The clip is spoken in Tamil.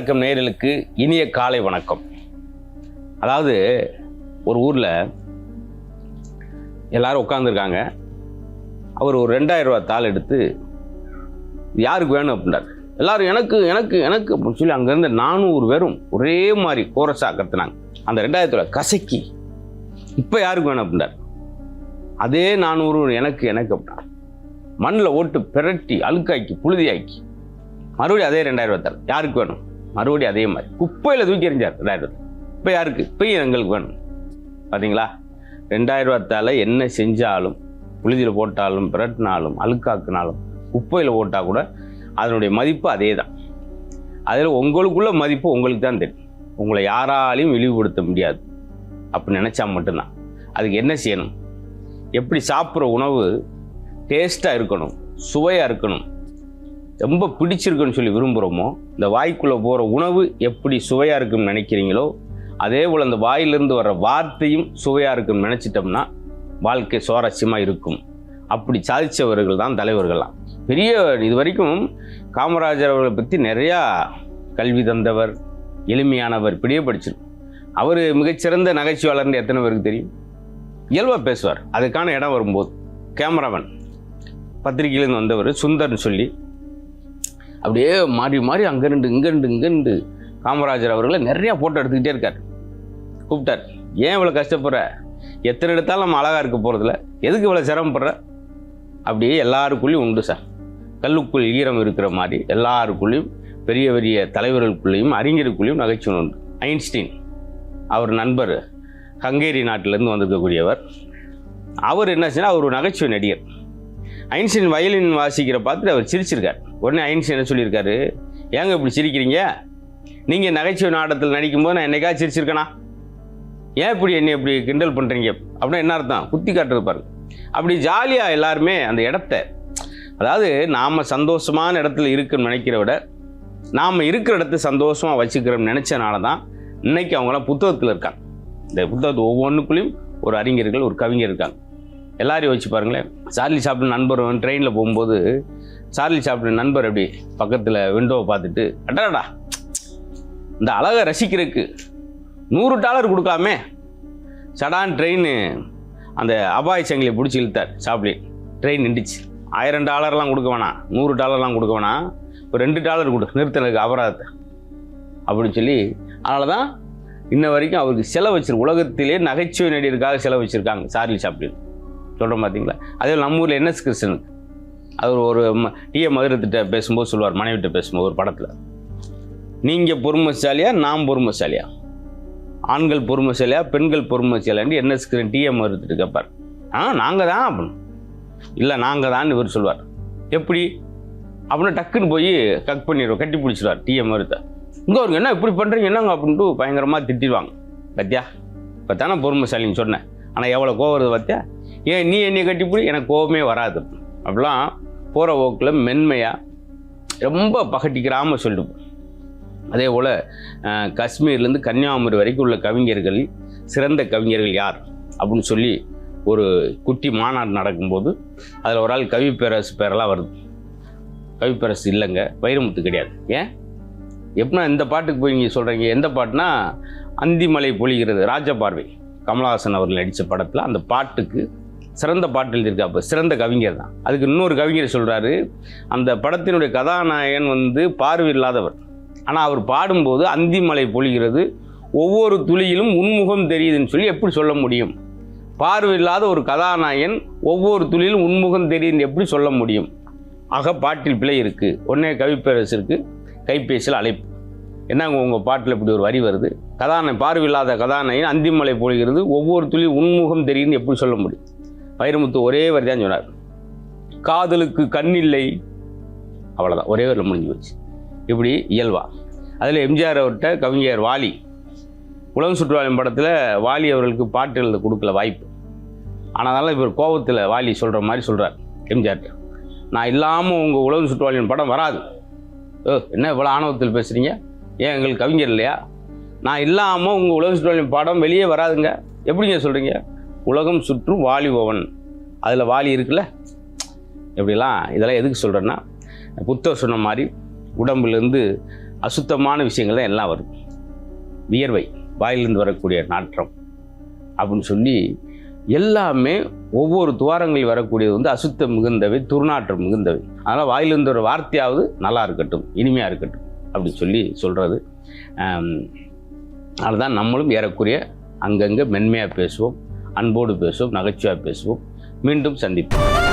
வணக்கம் நேர்களுக்கு இனிய காலை வணக்கம். அதாவது ஒரு ஊரில் எல்லாரும் உட்காந்துருக்காங்க அவர் ஒரு ரெண்டாயிரம் ரூபா தாள் எடுத்து யாருக்கு வேணும்? அப்படின்றார். எல்லாரும் எனக்கு எனக்கு எனக்கு அப்படின்னு சொல்லி அங்கேருந்து நானூறு பேரும் ஒரே மாதிரி கோரஸாக கத்துனாங்க. அந்த ரெண்டாயிரத்துல கசக்கி. இப்போ யாருக்கு வேணும்? அப்படின்றார். அதே நானூறு எனக்கு எனக்கு அப்படின்னா மண்ணில் ஓட்டு பிரட்டி அழுக்காக்கி புழுதியாக்கி. மறுபடியும் அதே ரெண்டாயிரம் ரூபாய் தரேன் யாருக்கு வேணும்? மறுபடியும் அதே மாதிரி. குப்பையில் தூக்கி எறிஞ்சார். ரெண்டாயிரம் இப்போ யாருக்கு? இப்பயும் எங்களுக்கு வேணும். பார்த்தீங்களா ரெண்டாயிரம் ரூபாத்தால் என்ன செஞ்சாலும் புழுதியில் போட்டாலும் பிரட்டினாலும் அழுக்காக்குனாலும் குப்பையில் போட்டால் கூட அதனுடைய மதிப்பு அதே தான் அதில் உங்களுக்குள்ள மதிப்பு உங்களுக்கு தான் தெரியும். உங்களை யாராலையும் இழிவுபடுத்த முடியாது. அப்படி நினச்சா மட்டும்தான். அதுக்கு என்ன செய்யணும்? எப்படி சாப்பிட்ற உணவு டேஸ்ட்டாக இருக்கணும் சுவையாக இருக்கணும் ரொம்ப பிடிச்சிருக்குன்னு சொல்லி விரும்புகிறோமோ இந்த வாய்க்குள்ளே போகிற உணவு எப்படி சுவையாக இருக்குன்னு நினைக்கிறீங்களோ அதே போல் அந்த வாயிலிருந்து வர்ற வார்த்தையும் சுவையாக இருக்குன்னு நினச்சிட்டோம்னா வாழ்க்கை சுவாரஸ்யமாக இருக்கும். அப்படி சாதித்தவர்கள் தான் தலைவர்கள்லாம். பெரிய இது வரைக்கும் காமராஜர் அவர்களை பற்றி நிறையா கல்வி தந்தவர் எளிமையானவர் இப்படியே படிச்சிருக்கும். அவர் மிகச்சிறந்த நகைச்சுவாளர்னு எத்தனை பேருக்கு தெரியும்? இயல்பாக பேசுவார். அதுக்கான இடம் வரும்போது கேமராமேன். பத்திரிகையிலேருந்து வந்தவர் சுந்தர்னு சொல்லி அப்படியே மாறி மாறி அங்கேருந்து இங்கேருந்து இங்கேருந்து காமராஜர் அவர்களை நிறையா ஃபோட்டோ எடுத்துக்கிட்டே இருக்கார். கூப்பிட்டார் ஏன் இவ்வளோ கஷ்டப்படுற? எத்தனை எடுத்தாலும் நம்ம அழகாக இருக்க போகிறதில்ல எதுக்கு இவ்வளோ சிரமப்படுற? அப்படியே எல்லாருக்குள்ளேயும் உண்டு சார். கல்லுக்குள் ஈரம் இருக்கிற மாதிரி எல்லாருக்குள்ளேயும் பெரிய பெரிய தலைவர்களுக்குள்ளேயும் அறிஞருக்குள்ளேயும் நகைச்சுவை உண்டு. ஐன்ஸ்டீன் அவர் நண்பர் ஹங்கேரி நாட்டிலேருந்து வந்திருக்கக்கூடியவர். அவர் என்ன செய்யணும் அவர் ஒரு நகைச்சுவை நடிகர். ஐன்ஸ்டீன் வயலின் வாசிக்கிற பார்த்துட்டு அவர் சிரிச்சிருக்கார். உடனே ஐன்ஸ்டீன் என்ன சொல்லியிருக்காரு? ஏங்க இப்படி சிரிக்கிறீங்க? நீங்கள் நகைச்சுவை நாடகத்தில் நடிக்கும்போது நான் என்னைக்கா சிரிச்சிருக்கேனா? ஏன் இப்படி என்னை இப்படி கிண்டல் பண்ணுறீங்க அப்படின்னா என்ன அர்த்தம்? குத்தி காட்டுறது பாருங்க. அப்படி ஜாலியாக எல்லாருமே அந்த இடத்த அதாவது நாம் சந்தோஷமான இடத்துல இருக்குன்னு நினைக்கிற விட நாம் இருக்கிற இடத்த சந்தோஷமாக வச்சுக்கிறோம்னு நினச்சனால தான் இன்னைக்கு அவங்களாம் புத்தகத்தில் இருக்காங்க. இந்த புத்தகத்து ஒவ்வொன்றுக்குள்ளேயும் ஒரு அறிஞர்கள் ஒரு கவிஞர் இருக்காங்க. எல்லாரையும் வச்சு பாருங்களேன். சார்லி சாப்பிட்டு நண்பர் ட்ரெயினில் போகும்போது சார்லி சாப்பிட்டு நண்பர் அப்படி பக்கத்தில் விண்டோவை பார்த்துட்டு அடடா இந்த அழகை ரசிக்கிறதுக்கு நூறு டாலர் கொடுக்காமே சடான் ட்ரெயின் அந்த அபாய சங்கிலியை பிடிச்சி இழுத்தார் சாப்ளின். ட்ரெயின் நின்றுச்சு. ஆயிரம் டாலர்லாம் கொடுக்க வேணாம். நூறு டாலர்லாம் கொடுக்க வேணாம். ஒரு ரெண்டு டாலர் கொடு நிறுத்தினதுக்கு அபராதத்தை. அப்படின்னு சொல்லி அதனால தான் இன்ன வரைக்கும் அவருக்கு செலவு வச்சிருக்கு உலகத்திலே நகைச்சுவை நடிகருக்காக செலவு வச்சுருக்காங்க சார்லி சாப்ளின். சொல்கிறோம் பார்த்தீங்களா அதே நம்ம ஊரில் என்எஸ் கிருஷ்ணன் அவர் ஒரு டிஏ மதுரத்திட்ட பேசும்போது சொல்லுவார் மனைவிட்ட பேசும்போது ஒரு படத்தில். நீங்கள் பொறுமைசாலியா நாம் பொறுமைசாலியா? ஆண்கள் பொறுமைசாலியா பெண்கள் பொறுமைசாலியான்னு N S Krishnan T A மதுரத்திட்டு கேட்பார். ஆ நாங்கள் தான் அப்படின்னு. இல்லை நாங்கள் தான் இவர் சொல்லுவார். எப்படி? அப்படின்னு டக்குன்னு போய் கக் பண்ணிடுவோம் கட்டி பிடிச்சிடுவார் டிஏ மருத்தை இங்கே அவருக்கு என்ன இப்படி பண்ணுறீங்க என்னங்க அப்படின்ட்டு பயங்கரமாக திட்டிடுவாங்க. பத்தியா? இப்போ தானே பொறுமைசாலின்னு சொன்னேன். ஆனால் எவ்வளோ கோவம் வருது பார்த்தியா ஏன் நீ என்னை கட்டிப்பிடி எனக்கு கோபமே வராது. அப்படிலாம் போகிற போக்கில் மென்மையாக ரொம்ப பகட்டிக்கிறாமல் சொல்லிட்டு அதே போல் காஷ்மீர்லேருந்து கன்னியாகுமரி வரைக்கும் உள்ள கவிஞர்கள் சிறந்த கவிஞர்கள் யார்? அப்படின்னு சொல்லி ஒரு குட்டி மாநாடு நடக்கும்போது அதில் ஒரு ஆள் கவி பேரரசு பேரெல்லாம் வருது. கவி பேரரசு இல்லைங்க வைரமுத்து கிடையாது. ஏன்? எப்படின்னா இந்த பாட்டுக்கு போய் நீங்கள் சொல்கிறீங்க எந்த பாட்டுனா அந்திமலை பொழிகிறது ராஜபார்வை. கமலஹாசன் அவர்கள் நடித்த படத்தில் அந்த பாட்டுக்கு சிறந்த பாட்டு எழுதியிருக்காப்ப சிறந்த கவிஞர் தான். அதுக்கு இன்னொரு கவிஞர் சொல்கிறாரு அந்த படத்தினுடைய கதாநாயகன் வந்து பார்வை இல்லாதவர். ஆனால் அவர் பாடும்போது அந்திமலை பொழிகிறது ஒவ்வொரு துளியிலும் உன்முகம் தெரியுதுன்னு சொல்லி எப்படி சொல்ல முடியும்? பார்வை இல்லாத ஒரு கதாநாயகன் ஒவ்வொரு துளியிலும் உன்முகம் தெரியுதுன்னு எப்படி சொல்ல முடியும்? ஆக பாட்டில் பிழை இருக்குது உடனே கவிப்பேரசு இருக்குது கைபேசியில் அழைப்பு. என்னங்க உங்கள் பாட்டில் இப்படி ஒரு வரி வருது? கதாநாய பார்வையில்லாத கதாநாயகன் அந்திமலை பொழிகிறது ஒவ்வொரு துளி உன்முகம் தெரியுதுன்னு எப்படி சொல்ல முடியும்? வைரமுத்து ஒரே வரி தான் சொன்னார் காதலுக்கு கண்ணில்லை அவ்வளோதான் ஒரே வரியில் முடிஞ்சு போச்சு இப்படி இயல்பா. அதில் எம்ஜிஆர் அவர்கிட்ட கவிஞர் வாலி உலகம் சுற்றுலாவின் படத்தில் வாலி அவர்களுக்கு பாட்டு எழுத கொடுக்கல வாய்ப்பு. ஆனாலும் இவர் கோபத்தில் வாலி சொல்கிற மாதிரி சொல்கிறார் எம்ஜிஆர்கிட்ட. நான் இல்லாமல் உங்கள் உலகம் சுற்றுலாவின் படம் வராது. ஓ என்ன இவ்வளோ ஆணவத்தில் பேசுகிறீங்க ஏன் எங்களுக்கு கவிஞர் இல்லையா? நான் இல்லாமல் உங்கள் உலக சுற்றுலாவின் படம் வெளியே வராதுங்க. எப்படிங்க சொல்கிறீங்க உலகம் சுற்றும் வாலிபவன். அதில் வாலி இருக்குல்ல? இப்படிலாம் இதெல்லாம் எதுக்கு சொல்கிறேன்னா புத்தர் சொன்ன மாதிரி உடம்புலேருந்து அசுத்தமான விஷயங்கள் தான் எல்லாம் வரும். வியர்வை வாயிலிருந்து வரக்கூடிய நாற்றம் அப்படின்னு சொல்லி எல்லாமே ஒவ்வொரு துவாரங்களில் வரக்கூடியது வந்து அசுத்தம் மிகுந்தவை துர்நாற்றம் மிகுந்தவை. அதனால் வாயிலிருந்து ஒரு வார்த்தையாவது நல்லா இருக்கட்டும் இனிமையாக இருக்கட்டும் அப்படின்னு சொல்லி சொல்கிறது அதுதான் நம்மளும் ஏறக்குறைய அங்கங்கே மென்மையாக பேசுவோம். அன்போடு பேசுவோம் நகைச்சுவாக பேசுவோம். மீண்டும் சந்திப்போம்.